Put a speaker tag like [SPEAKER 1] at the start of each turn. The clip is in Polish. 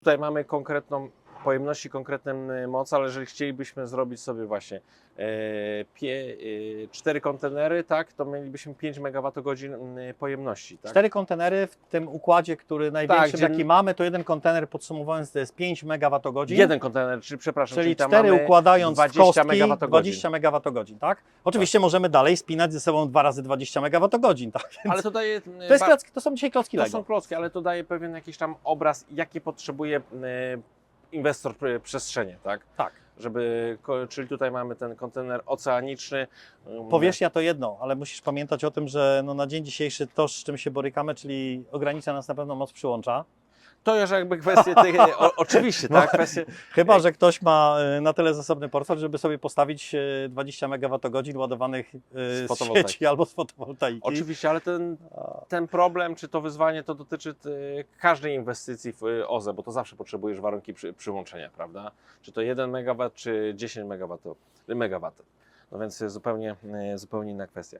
[SPEAKER 1] Tutaj mamy konkretną pojemności, konkretną y, moc, ale jeżeli chcielibyśmy zrobić sobie właśnie e, e, cztery kontenery, tak, to mielibyśmy 5 MWh y, pojemności. Tak?
[SPEAKER 2] Cztery kontenery w tym układzie, który największym
[SPEAKER 1] gdzie-
[SPEAKER 2] jaki mamy, to jeden kontener podsumowując to jest 5 MWh.
[SPEAKER 1] Jeden kontener, czyli przepraszam,
[SPEAKER 2] Czyli
[SPEAKER 1] tam
[SPEAKER 2] cztery układając
[SPEAKER 1] 20
[SPEAKER 2] w kostki,
[SPEAKER 1] MWh.
[SPEAKER 2] 20 MWh, tak? Oczywiście możemy dalej spinać ze sobą dwa razy 20 MWh, tak? Więc
[SPEAKER 1] Ale to daje. y,
[SPEAKER 2] to, jest klocki, to są dzisiaj klocki
[SPEAKER 1] to
[SPEAKER 2] Lego.
[SPEAKER 1] są klocki, ale to daje pewien jakiś tam obraz, jakie potrzebuje inwestor y, przestrzenie, tak?
[SPEAKER 2] Tak.
[SPEAKER 1] Żeby, czyli tutaj mamy ten kontener oceaniczny. um,
[SPEAKER 2] Powierzchnia to jedno, ale musisz pamiętać o tym, że no na dzień dzisiejszy to, z czym się borykamy, czyli ogranicza nas na pewno moc przyłącza.
[SPEAKER 1] To już jakby kwestie tych, o, oczywiście,
[SPEAKER 2] No.
[SPEAKER 1] tak? Kwestie,
[SPEAKER 2] Chyba, że ktoś ma e, na tyle zasobny portfel, żeby sobie postawić e, 20 MWh ładowanych e, z
[SPEAKER 1] fotowoltaiki.
[SPEAKER 2] sieci albo z fotowoltaiki.
[SPEAKER 1] oczywiście, ale ten, ten problem, czy to wyzwanie, to dotyczy y, każdej inwestycji w y, OZE, bo to zawsze potrzebujesz warunki przy, przyłączenia, prawda? Czy to 1 MW, czy 10 MW. No więc jest zupełnie, y, zupełnie inna kwestia.